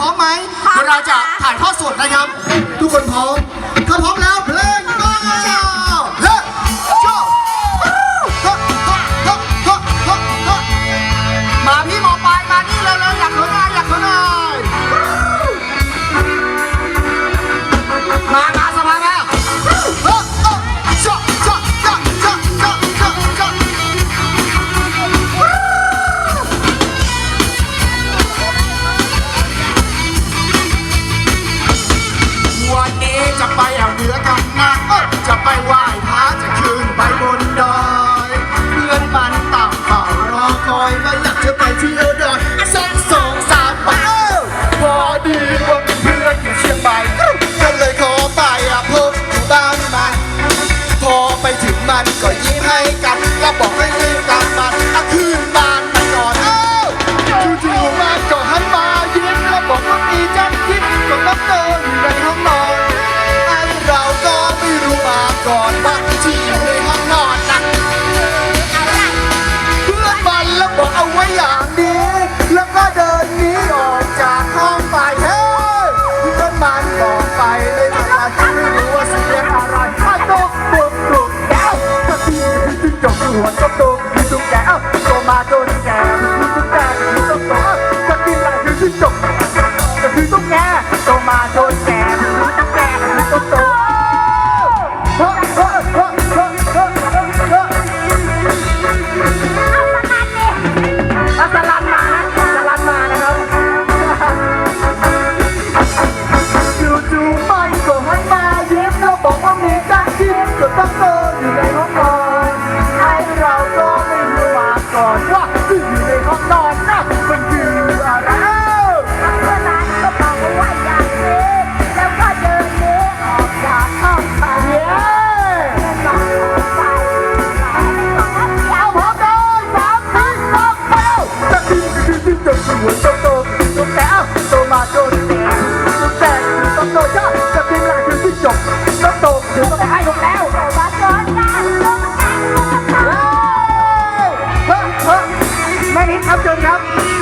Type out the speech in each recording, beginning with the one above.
พร้อมไหมเดี๋ยวเราจะถ่ายทอดสดนะครับ ทุกคนพร้อมถ้าพร้อมแล้ว blanco Rock! ค่นี้ครับจนครับ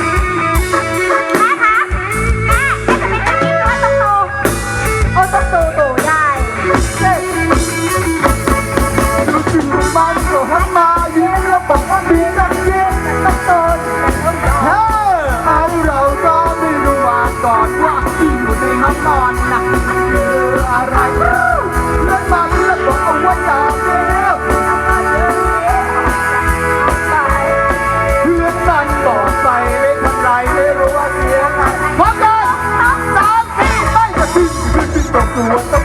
Oh,